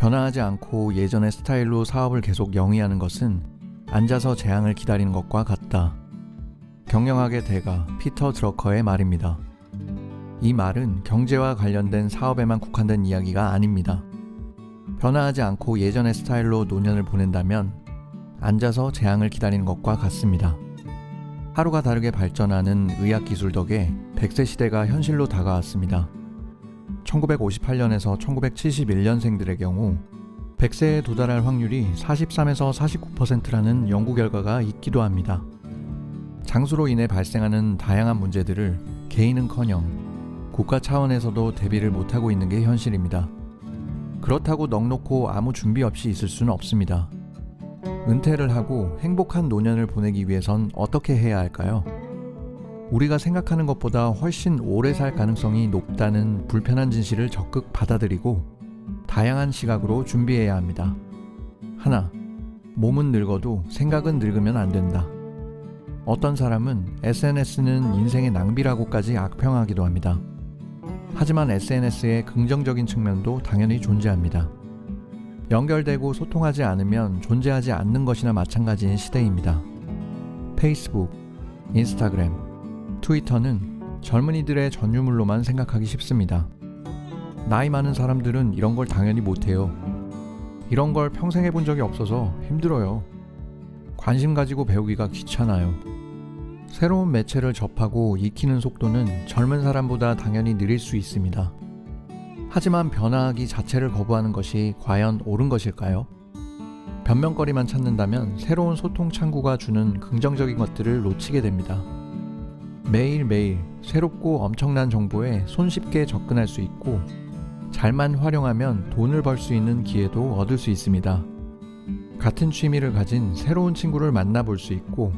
변화하지 않고 예전의 스타일로 사업을 계속 영위하는 것은 앉아서 재앙을 기다리는 것과 같다. 경영학의 대가 피터 드러커의 말입니다. 이 말은 경제와 관련된 사업에만 국한된 이야기가 아닙니다. 변화하지 않고 예전의 스타일로 노년을 보낸다면 앉아서 재앙을 기다리는 것과 같습니다. 하루가 다르게 발전하는 의학 기술 덕에 100세 시대가 현실로 다가왔습니다. 1958년에서 1971년생들의 경우 100세에 도달할 확률이 43에서 49%라는 연구 결과가 있기도 합니다. 장수로 인해 발생하는 다양한 문제들을 개인은커녕 국가 차원에서도 대비를 못하고 있는 게 현실입니다. 그렇다고 넉놓고 아무 준비 없이 있을 수는 없습니다. 은퇴를 하고 행복한 노년을 보내기 위해선 어떻게 해야 할까요? 우리가 생각하는 것보다 훨씬 오래 살 가능성이 높다는 불편한 진실을 적극 받아들이고 다양한 시각으로 준비해야 합니다. 하나, 몸은 늙어도 생각은 늙으면 안 된다. 어떤 사람은 SNS는 인생의 낭비라고까지 악평하기도 합니다. 하지만 SNS의 긍정적인 측면도 당연히 존재합니다. 연결되고 소통하지 않으면 존재하지 않는 것이나 마찬가지인 시대입니다. 페이스북, 인스타그램, 트위터는 젊은이들의 전유물로만 생각하기 쉽습니다. 나이 많은 사람들은 이런 걸 당연히 못해요. 이런 걸 평생 해본 적이 없어서 힘들어요. 관심 가지고 배우기가 귀찮아요. 새로운 매체를 접하고 익히는 속도는 젊은 사람보다 당연히 느릴 수 있습니다. 하지만 변화하기 자체를 거부하는 것이 과연 옳은 것일까요? 변명거리만 찾는다면 새로운 소통 창구가 주는 긍정적인 것들을 놓치게 됩니다. 매일매일 새롭고 엄청난 정보에 손쉽게 접근할 수 있고 잘만 활용하면 돈을 벌 수 있는 기회도 얻을 수 있습니다. 같은 취미를 가진 새로운 친구를 만나볼 수 있고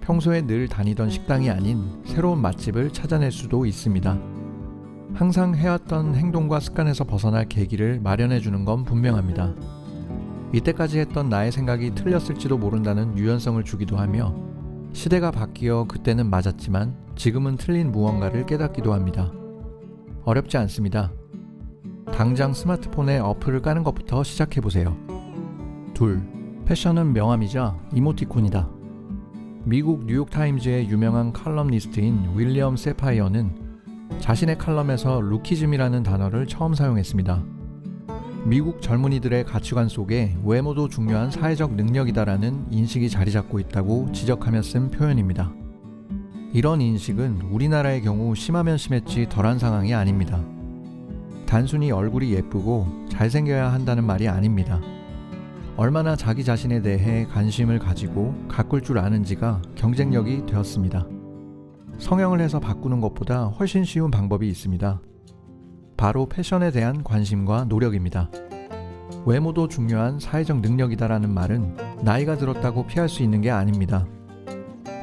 평소에 늘 다니던 식당이 아닌 새로운 맛집을 찾아낼 수도 있습니다. 항상 해왔던 행동과 습관에서 벗어날 계기를 마련해 주는 건 분명합니다. 이때까지 했던 나의 생각이 틀렸을지도 모른다는 유연성을 주기도 하며 시대가 바뀌어 그때는 맞았지만 지금은 틀린 무언가를 깨닫기도 합니다. 어렵지 않습니다. 당장 스마트폰에 어플을 까는 것부터 시작해 보세요. 둘, 패션은 명함이자 이모티콘이다. 미국 뉴욕타임즈의 유명한 칼럼니스트인 윌리엄 세파이어는 자신의 칼럼에서 루키즘이라는 단어를 처음 사용했습니다. 미국 젊은이들의 가치관 속에 외모도 중요한 사회적 능력이다라는 인식이 자리 잡고 있다고 지적하며 쓴 표현입니다. 이런 인식은 우리나라의 경우 심하면 심했지 덜한 상황이 아닙니다. 단순히 얼굴이 예쁘고 잘생겨야 한다는 말이 아닙니다. 얼마나 자기 자신에 대해 관심을 가지고 가꿀 줄 아는지가 경쟁력이 되었습니다. 성형을 해서 바꾸는 것보다 훨씬 쉬운 방법이 있습니다. 바로 패션에 대한 관심과 노력입니다. 외모도 중요한 사회적 능력이다라는 말은 나이가 들었다고 피할 수 있는 게 아닙니다.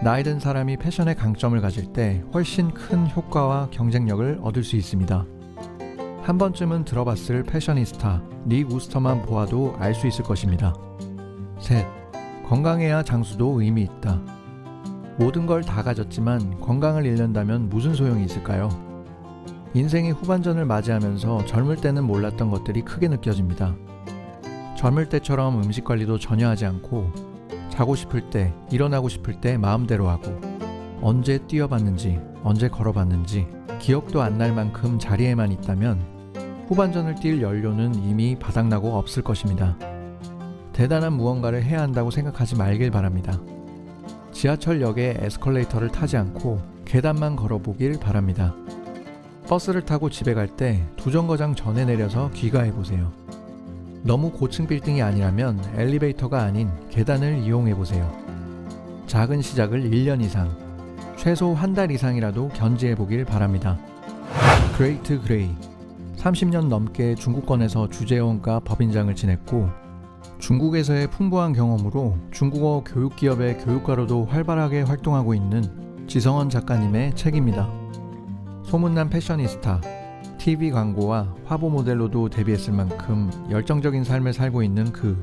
나이 든 사람이 패션의 강점을 가질 때 훨씬 큰 효과와 경쟁력을 얻을 수 있습니다. 한 번쯤은 들어봤을 패셔니스타 닉 우스터만 보아도 알 수 있을 것입니다. 셋. 건강해야 장수도 의미 있다. 모든 걸 다 가졌지만 건강을 잃는다면 무슨 소용이 있을까요? 인생의 후반전을 맞이하면서 젊을 때는 몰랐던 것들이 크게 느껴집니다. 젊을 때처럼 음식 관리도 전혀 하지 않고 자고 싶을 때, 일어나고 싶을 때 마음대로 하고 언제 뛰어봤는지, 언제 걸어봤는지 기억도 안 날 만큼 자리에만 있다면 후반전을 뛸 연료는 이미 바닥나고 없을 것입니다. 대단한 무언가를 해야 한다고 생각하지 말길 바랍니다. 지하철역에 에스컬레이터를 타지 않고 계단만 걸어보길 바랍니다. 버스를 타고 집에 갈 때 두 정거장 전에 내려서 귀가해 보세요. 너무 고층 빌딩이 아니라면 엘리베이터가 아닌 계단을 이용해 보세요. 작은 시작을 1년 이상, 최소 한 달 이상이라도 견지해 보길 바랍니다. 그레이트 그레이 30년 넘게 중국권에서 주재원과 법인장을 지냈고 중국에서의 풍부한 경험으로 중국어 교육 기업의 교육가로도 활발하게 활동하고 있는 지성원 작가님의 책입니다. 소문난 패셔니스타, TV 광고와 화보 모델로도 데뷔했을 만큼 열정적인 삶을 살고 있는 그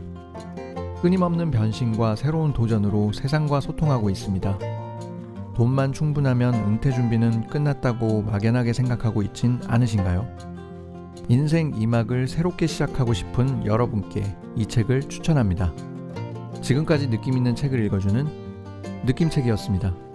끊임없는 변신과 새로운 도전으로 세상과 소통하고 있습니다. 돈만 충분하면 은퇴 준비는 끝났다고 막연하게 생각하고 있진 않으신가요? 인생 2막을 새롭게 시작하고 싶은 여러분께 이 책을 추천합니다. 지금까지 느낌 있는 책을 읽어주는 느낌책이었습니다.